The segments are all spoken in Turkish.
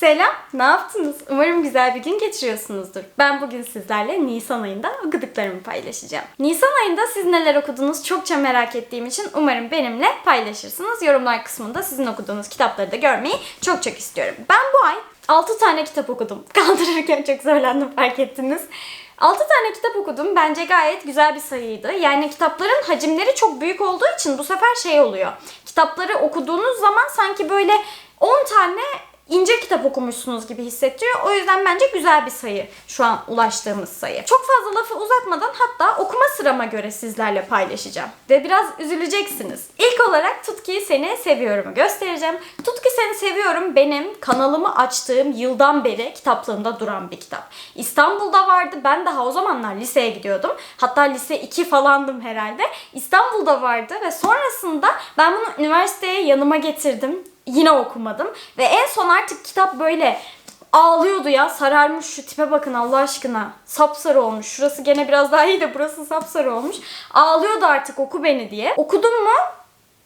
Selam, ne yaptınız? Umarım güzel bir gün geçiriyorsunuzdur. Ben bugün sizlerle Nisan ayında okuduklarımı paylaşacağım. Nisan ayında siz neler okudunuz çokça merak ettiğim için umarım benimle paylaşırsınız. Yorumlar kısmında sizin okuduğunuz kitapları da görmeyi çok çok istiyorum. Ben bu ay 6 tane kitap okudum. Kaldırırken çok zorlandım fark ettiniz. 6 tane kitap okudum. Bence gayet güzel bir sayıydı. Yani kitapların hacimleri çok büyük olduğu için bu sefer şey oluyor. Kitapları okuduğunuz zaman sanki böyle 10 tane ince kitap okumuşsunuz gibi hissettiriyor. O yüzden bence güzel bir sayı şu an ulaştığımız sayı. Çok fazla lafı uzatmadan hatta okuma sırama göre sizlerle paylaşacağım. Ve biraz üzüleceksiniz. İlk olarak Tutki'yi seni seviyorumu göstereceğim. Tutki seni seviyorum benim kanalımı açtığım yıldan beri kitaplığımda duran bir kitap. İstanbul'da vardı. Ben daha o zamanlar liseye gidiyordum. Hatta lise 2 falandım herhalde. İstanbul'da vardı ve sonrasında ben bunu üniversiteye yanıma getirdim yine okumadım. Ve en son artık kitap böyle ağlıyordu ya. Sararmış şu tipe bakın Allah aşkına. Sapsarı olmuş. Şurası gene biraz daha iyi de burası sapsarı olmuş. Ağlıyordu artık oku beni diye. Okudum mu?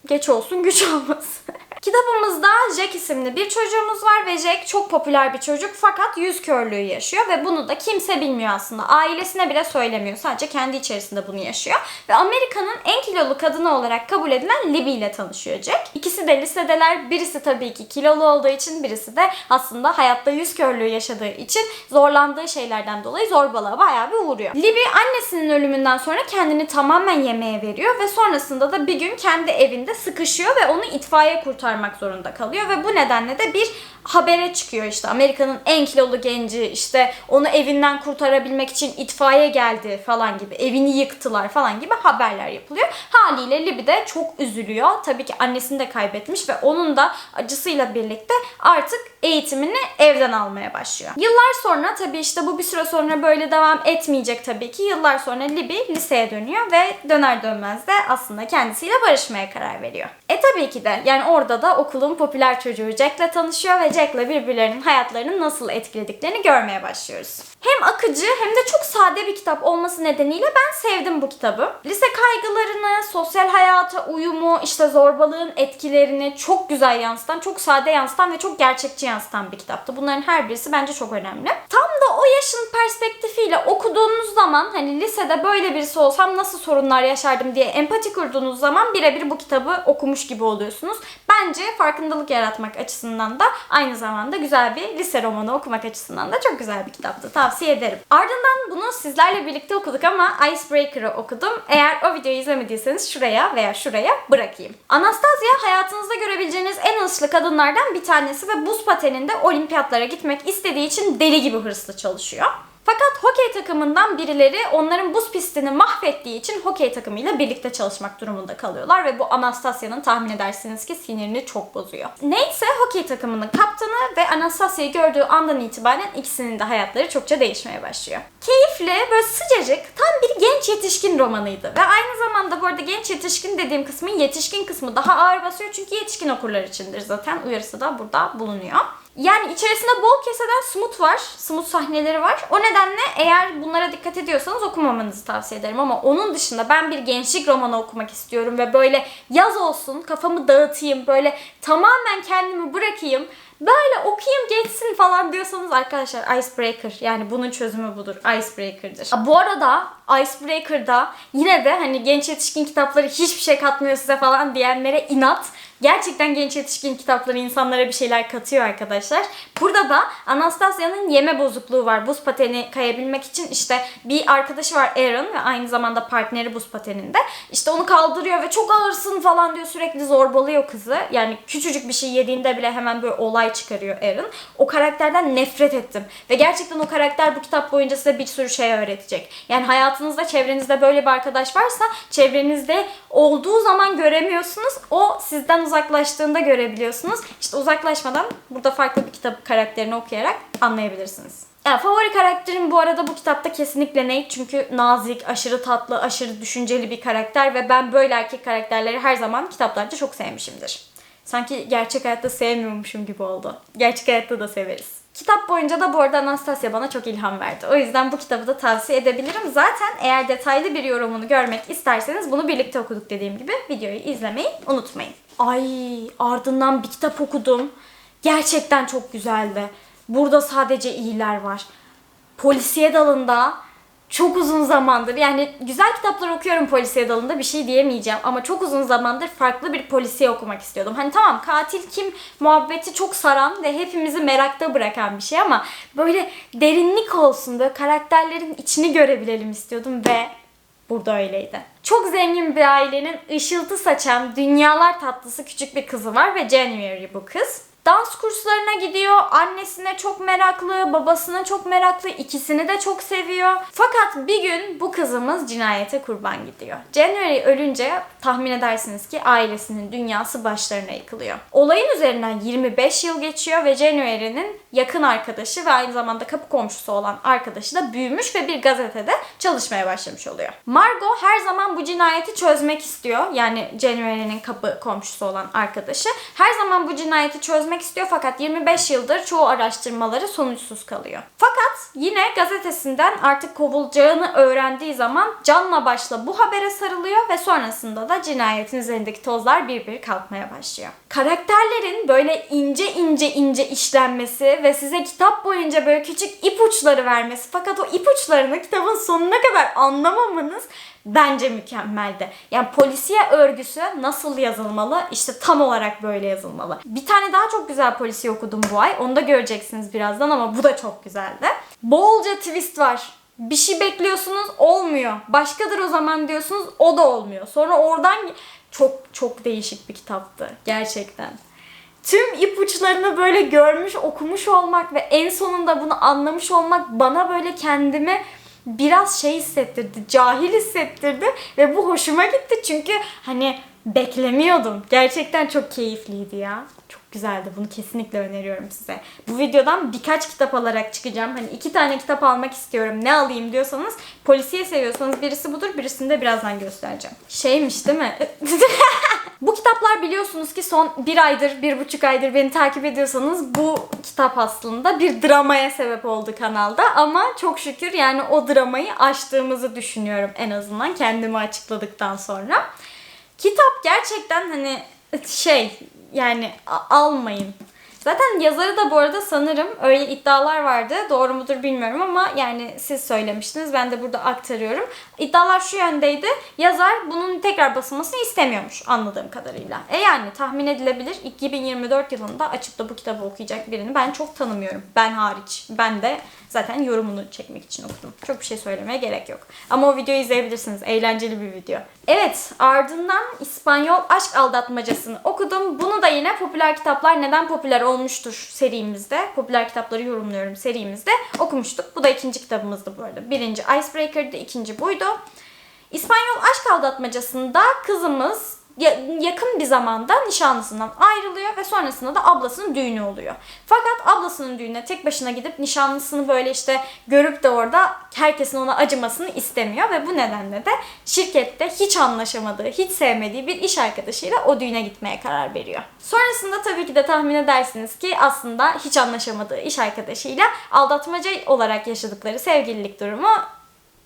Geç olsun güç olmasın. Kitabımızda Jack isimli bir çocuğumuz var ve Jack çok popüler bir çocuk fakat yüz körlüğü yaşıyor ve bunu da kimse bilmiyor aslında. Ailesine bile söylemiyor. Sadece kendi içerisinde bunu yaşıyor. Ve Amerika'nın en kilolu kadını olarak kabul edilen Libby ile tanışıyor Jack. İkisi de lisedeler. Birisi tabii ki kilolu olduğu için birisi de aslında hayatta yüz körlüğü yaşadığı için zorlandığı şeylerden dolayı zorbalığa bayağı bir uğruyor. Libby annesinin ölümünden sonra kendini tamamen yemeğe veriyor ve sonrasında da bir gün kendi evinde sıkışıyor ve onu itfaiye kurtarmak zorunda kalıyor ve bu nedenle de bir habere çıkıyor işte Amerika'nın en kilolu genci işte onu evinden kurtarabilmek için itfaiye geldi falan gibi evini yıktılar falan gibi haberler yapılıyor. Haliyle Libby de çok üzülüyor. Tabii ki annesini de kaybetmiş ve onun da acısıyla birlikte artık eğitimini evden almaya başlıyor. Yıllar sonra tabii işte bu bir süre sonra böyle devam etmeyecek tabii ki. Yıllar sonra Libby liseye dönüyor ve döner dönmez de aslında kendisiyle barışmaya karar veriyor. E tabii ki de yani orada da okulun popüler çocuğu Jack'le tanışıyor ve Jack'le birbirlerinin hayatlarını nasıl etkilediklerini görmeye başlıyoruz. Hem akıcı hem de çok sade bir kitap olması nedeniyle ben sevdim bu kitabı. Lise kaygılarını, sosyal hayata uyumu, işte zorbalığın etkilerini çok güzel yansıtan, çok sade yansıtan ve çok gerçekçi yansıtan bir kitaptı. Bunların her birisi bence çok önemli. Tam da o yaşın perspektifiyle okuduğunuz zaman hani lisede böyle birisi olsam nasıl sorunlar yaşardım diye empati kurduğunuz zaman birebir bu kitabı okumuş gibi oluyorsunuz. Bence farkındalık yaratmak açısından da aynı zamanda güzel bir lise romanı okumak açısından da çok güzel bir kitaptı. Tavsiye ederim. Ardından bunu sizlerle birlikte okuduk ama Icebreaker'ı okudum. Eğer o videoyu izlemediyseniz şuraya veya şuraya bırakayım. Anastasia hayatınızda görebileceğiniz en hırslı kadınlardan bir tanesi ve buz pateninde olimpiyatlara gitmek istediği için deli gibi hırslı çalışıyor. Fakat hokey takımından birileri onların buz pistini mahvettiği için hokey takımıyla birlikte çalışmak durumunda kalıyorlar ve bu Anastasia'nın tahmin edersiniz ki sinirini çok bozuyor. Neyse hokey takımının kaptanı ve Anastasia'yı gördüğü andan itibaren ikisinin de hayatları çokça değişmeye başlıyor. Keyifli, böyle sıcacık, tam bir genç yetişkin romanıydı. Ve aynı zamanda bu arada genç yetişkin dediğim kısmın yetişkin kısmı daha ağır basıyor çünkü yetişkin okurlar içindir zaten. Uyarısı da burada bulunuyor. Yani içerisinde bol keseden smooth var. Smooth sahneleri var. O nedenle eğer bunlara dikkat ediyorsanız okumamanızı tavsiye ederim. Ama onun dışında ben bir gençlik romanı okumak istiyorum ve böyle yaz olsun, kafamı dağıtayım, böyle tamamen kendimi bırakayım, böyle okuyayım geçsin falan diyorsanız arkadaşlar Icebreaker yani bunun çözümü budur. Icebreaker'dır. Bu arada Icebreaker'da yine de hani genç yetişkin kitapları hiçbir şey katmıyor size falan diyenlere inat. Gerçekten genç yetişkin kitapları insanlara bir şeyler katıyor arkadaşlar. Burada da Anastasia'nın yeme bozukluğu var. Buz pateni kayabilmek için işte bir arkadaşı var Aaron ve aynı zamanda partneri buz pateninde. İşte onu kaldırıyor ve çok ağırsın falan diyor sürekli zorbalıyor kızı. Yani küçücük bir şey yediğinde bile hemen böyle olay çıkarıyor Aaron. O karakterden nefret ettim. Ve gerçekten o karakter bu kitap boyunca size bir sürü şey öğretecek. Yani hayatınızda çevrenizde böyle bir arkadaş varsa çevrenizde olduğu zaman göremiyorsunuz. O sizden uzaklaştığında görebiliyorsunuz. İşte uzaklaşmadan burada farklı bir kitap karakterini okuyarak anlayabilirsiniz. Yani favori karakterim bu arada bu kitapta kesinlikle Nate çünkü nazik, aşırı tatlı, aşırı düşünceli bir karakter ve ben böyle erkek karakterleri her zaman kitaplarda çok sevmişimdir. Sanki gerçek hayatta sevmiyormuşum gibi oldu. Gerçek hayatta da severiz. Kitap boyunca da bu arada Anastasia bana çok ilham verdi. O yüzden bu kitabı da tavsiye edebilirim. Zaten eğer detaylı bir yorumunu görmek isterseniz bunu birlikte okuduk dediğim gibi videoyu izlemeyi unutmayın. Ay ardından bir kitap okudum. Gerçekten çok güzeldi. Burada sadece iyiler var. Polisiye dalında çok uzun zamandır yani güzel kitaplar okuyorum polisiye dalında bir şey diyemeyeceğim ama çok uzun zamandır farklı bir polisiye okumak istiyordum. Hani tamam katil kim muhabbeti çok saran ve hepimizi merakta bırakan bir şey ama böyle derinlik olsun böyle karakterlerin içini görebilelim istiyordum ve burada öyleydi. Çok zengin bir ailenin ışıltı saçan dünyalar tatlısı küçük bir kızı var ve January bu kız. Dans kurslarına gidiyor. Annesine çok meraklı, babasına çok meraklı. ikisini de çok seviyor. Fakat bir gün bu kızımız cinayete kurban gidiyor. January ölünce tahmin edersiniz ki ailesinin dünyası başlarına yıkılıyor. Olayın üzerinden 25 yıl geçiyor ve January'nin yakın arkadaşı ve aynı zamanda kapı komşusu olan arkadaşı da büyümüş ve bir gazetede çalışmaya başlamış oluyor. Margot her zaman bu cinayeti çözmek istiyor. Yani January'nin kapı komşusu olan arkadaşı. Her zaman bu cinayeti çözmek istiyor fakat 25 yıldır çoğu araştırmaları sonuçsuz kalıyor. Fakat yine gazetesinden artık kovulacağını öğrendiği zaman canla başla bu habere sarılıyor ve sonrasında da cinayetin üzerindeki tozlar bir bir kalkmaya başlıyor. Karakterlerin böyle ince ince ince işlenmesi ve size kitap boyunca böyle küçük ipuçları vermesi fakat o ipuçlarını kitabın sonuna kadar anlamamanız bence mükemmeldi. Yani polisiye örgüsü nasıl yazılmalı? İşte tam olarak böyle yazılmalı. Bir tane daha çok güzel polisiye okudum bu ay. Onu da göreceksiniz birazdan ama bu da çok güzeldi. Bolca twist var. Bir şey bekliyorsunuz olmuyor. Başkadır o zaman diyorsunuz o da olmuyor. Sonra oradan çok çok değişik bir kitaptı gerçekten tüm ipuçlarını böyle görmüş, okumuş olmak ve en sonunda bunu anlamış olmak bana böyle kendimi biraz şey hissettirdi, cahil hissettirdi ve bu hoşuma gitti çünkü hani beklemiyordum. Gerçekten çok keyifliydi ya. Çok güzeldi. Bunu kesinlikle öneriyorum size. Bu videodan birkaç kitap alarak çıkacağım. Hani iki tane kitap almak istiyorum. Ne alayım diyorsanız polisiye seviyorsanız birisi budur. Birisini de birazdan göstereceğim. Şeymiş değil mi? bu kitaplar biliyorsunuz ki son bir aydır, bir buçuk aydır beni takip ediyorsanız bu kitap aslında bir dramaya sebep oldu kanalda. Ama çok şükür yani o dramayı aştığımızı düşünüyorum en azından kendimi açıkladıktan sonra. Kitap gerçekten hani şey yani almayın. Zaten yazarı da bu arada sanırım öyle iddialar vardı. Doğru mudur bilmiyorum ama yani siz söylemiştiniz. Ben de burada aktarıyorum. İddialar şu yöndeydi. Yazar bunun tekrar basılmasını istemiyormuş anladığım kadarıyla. E yani tahmin edilebilir 2024 yılında açıp da bu kitabı okuyacak birini ben çok tanımıyorum. Ben hariç. Ben de zaten yorumunu çekmek için okudum. Çok bir şey söylemeye gerek yok. Ama o videoyu izleyebilirsiniz. Eğlenceli bir video. Evet ardından İspanyol aşk aldatmacasını okudum. Bunu da yine popüler kitaplar neden popüler olmuştur serimizde. Popüler kitapları yorumluyorum serimizde okumuştuk. Bu da ikinci kitabımızdı bu arada. Birinci Icebreaker'dı, ikinci buydu. İspanyol aşk aldatmacasında kızımız yakın bir zamanda nişanlısından ayrılıyor ve sonrasında da ablasının düğünü oluyor. Fakat ablasının düğününe tek başına gidip nişanlısını böyle işte görüp de orada herkesin ona acımasını istemiyor ve bu nedenle de şirkette hiç anlaşamadığı, hiç sevmediği bir iş arkadaşıyla o düğüne gitmeye karar veriyor. Sonrasında tabii ki de tahmin edersiniz ki aslında hiç anlaşamadığı iş arkadaşıyla aldatmaca olarak yaşadıkları sevgililik durumu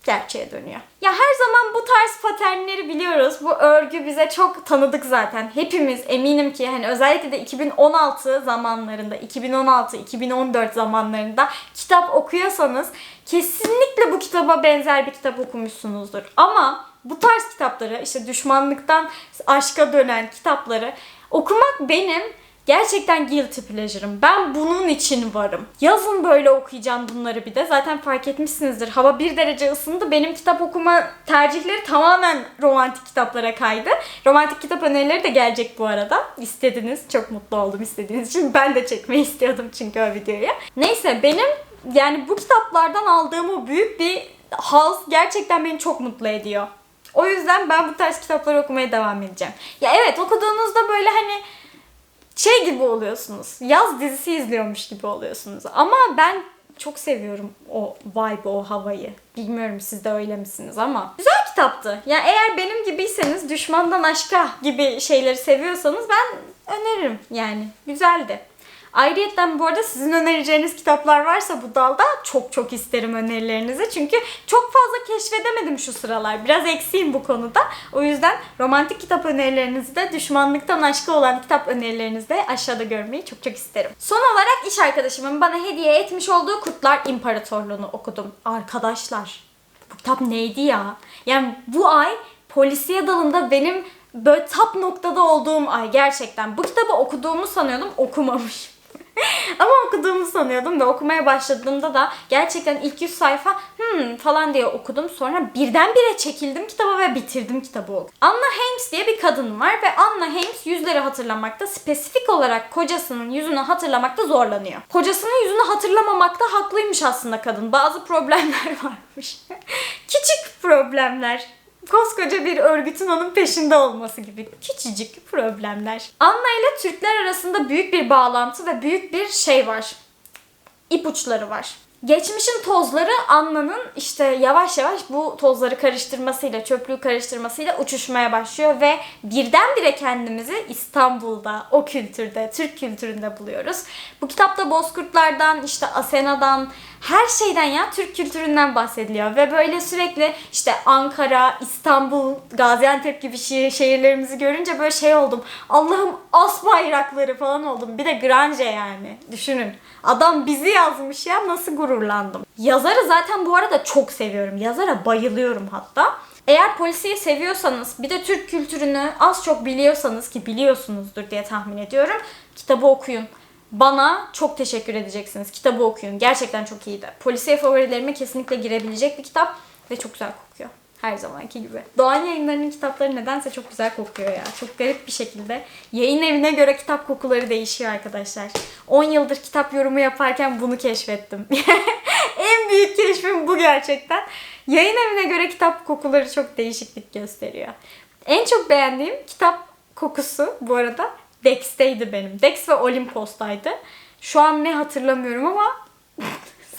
gerçeğe dönüyor. Ya her zaman bu tarz paternleri biliyoruz. Bu örgü bize çok tanıdık zaten. Hepimiz eminim ki hani özellikle de 2016 zamanlarında, 2016-2014 zamanlarında kitap okuyorsanız kesinlikle bu kitaba benzer bir kitap okumuşsunuzdur. Ama bu tarz kitapları işte düşmanlıktan aşka dönen kitapları okumak benim Gerçekten guilty pleasure'ım. Ben bunun için varım. Yazın böyle okuyacağım bunları bir de. Zaten fark etmişsinizdir. Hava bir derece ısındı. Benim kitap okuma tercihleri tamamen romantik kitaplara kaydı. Romantik kitap önerileri de gelecek bu arada. İstediniz. Çok mutlu oldum istediğiniz için. Ben de çekmeyi istiyordum çünkü o videoyu. Neyse benim yani bu kitaplardan aldığım o büyük bir haz gerçekten beni çok mutlu ediyor. O yüzden ben bu tarz kitapları okumaya devam edeceğim. Ya evet okuduğunuzda böyle hani şey gibi oluyorsunuz. Yaz dizisi izliyormuş gibi oluyorsunuz. Ama ben çok seviyorum o vibe, o havayı. Bilmiyorum siz de öyle misiniz ama. Güzel kitaptı. Yani eğer benim gibiyseniz düşmandan aşka gibi şeyleri seviyorsanız ben öneririm yani. Güzeldi. Ayrıyeten bu arada sizin önereceğiniz kitaplar varsa bu dalda çok çok isterim önerilerinizi. Çünkü çok fazla keşfedemedim şu sıralar. Biraz eksiğim bu konuda. O yüzden romantik kitap önerilerinizi de düşmanlıktan aşkı olan kitap önerilerinizi de aşağıda görmeyi çok çok isterim. Son olarak iş arkadaşımın bana hediye etmiş olduğu Kurtlar İmparatorluğu'nu okudum. Arkadaşlar bu kitap neydi ya? Yani bu ay polisiye dalında benim böyle top noktada olduğum ay gerçekten. Bu kitabı okuduğumu sanıyordum, okumamışım. Ama okuduğumu sanıyordum ve okumaya başladığımda da gerçekten ilk 100 sayfa hmm falan diye okudum. Sonra birdenbire çekildim kitaba ve bitirdim kitabı. Anna Hames diye bir kadın var ve Anna Hames yüzleri hatırlamakta, spesifik olarak kocasının yüzünü hatırlamakta zorlanıyor. Kocasının yüzünü hatırlamamakta haklıymış aslında kadın. Bazı problemler varmış. Küçük problemler koskoca bir örgütün onun peşinde olması gibi küçücük problemler. Anna ile Türkler arasında büyük bir bağlantı ve büyük bir şey var. İpuçları var. Geçmişin tozları Anna'nın işte yavaş yavaş bu tozları karıştırmasıyla, çöplüğü karıştırmasıyla uçuşmaya başlıyor ve birdenbire kendimizi İstanbul'da, o kültürde, Türk kültüründe buluyoruz. Bu kitapta Bozkurtlardan, işte Asena'dan, her şeyden ya Türk kültüründen bahsediliyor ve böyle sürekli işte Ankara, İstanbul, Gaziantep gibi şehir, şehirlerimizi görünce böyle şey oldum. Allah'ım as bayrakları falan oldum. Bir de Granje yani. Düşünün. Adam bizi yazmış ya nasıl gururlandım. Yazarı zaten bu arada çok seviyorum. Yazara bayılıyorum hatta. Eğer polisiyi seviyorsanız bir de Türk kültürünü az çok biliyorsanız ki biliyorsunuzdur diye tahmin ediyorum. Kitabı okuyun. Bana çok teşekkür edeceksiniz. Kitabı okuyun. Gerçekten çok iyiydi. Polisiye favorilerime kesinlikle girebilecek bir kitap ve çok güzel kokuyor. Her zamanki gibi. Doğan yayınlarının kitapları nedense çok güzel kokuyor ya. Çok garip bir şekilde. Yayın evine göre kitap kokuları değişiyor arkadaşlar. 10 yıldır kitap yorumu yaparken bunu keşfettim. en büyük keşfim bu gerçekten. Yayın evine göre kitap kokuları çok değişiklik gösteriyor. En çok beğendiğim kitap kokusu bu arada Dex'teydi benim. Dex ve Olimpos'taydı. Şu an ne hatırlamıyorum ama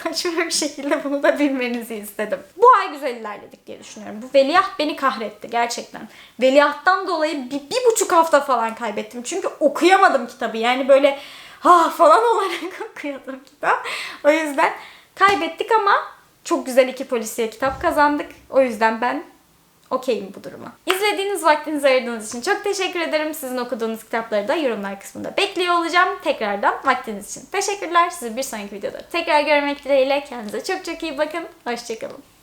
saçma bir şekilde bunu da bilmenizi istedim. Bu ay güzel ilerledik diye düşünüyorum. Bu veliaht beni kahretti gerçekten. Veliahttan dolayı bir, bir buçuk hafta falan kaybettim. Çünkü okuyamadım kitabı. Yani böyle ha falan olarak okuyordum kitap. O yüzden kaybettik ama çok güzel iki polisiye kitap kazandık. O yüzden ben okeyim bu duruma. İzlediğiniz vaktinizi ayırdığınız için çok teşekkür ederim. Sizin okuduğunuz kitapları da yorumlar kısmında bekliyor olacağım. Tekrardan vaktiniz için teşekkürler. Sizi bir sonraki videoda tekrar görmek dileğiyle. Kendinize çok çok iyi bakın. Hoşçakalın.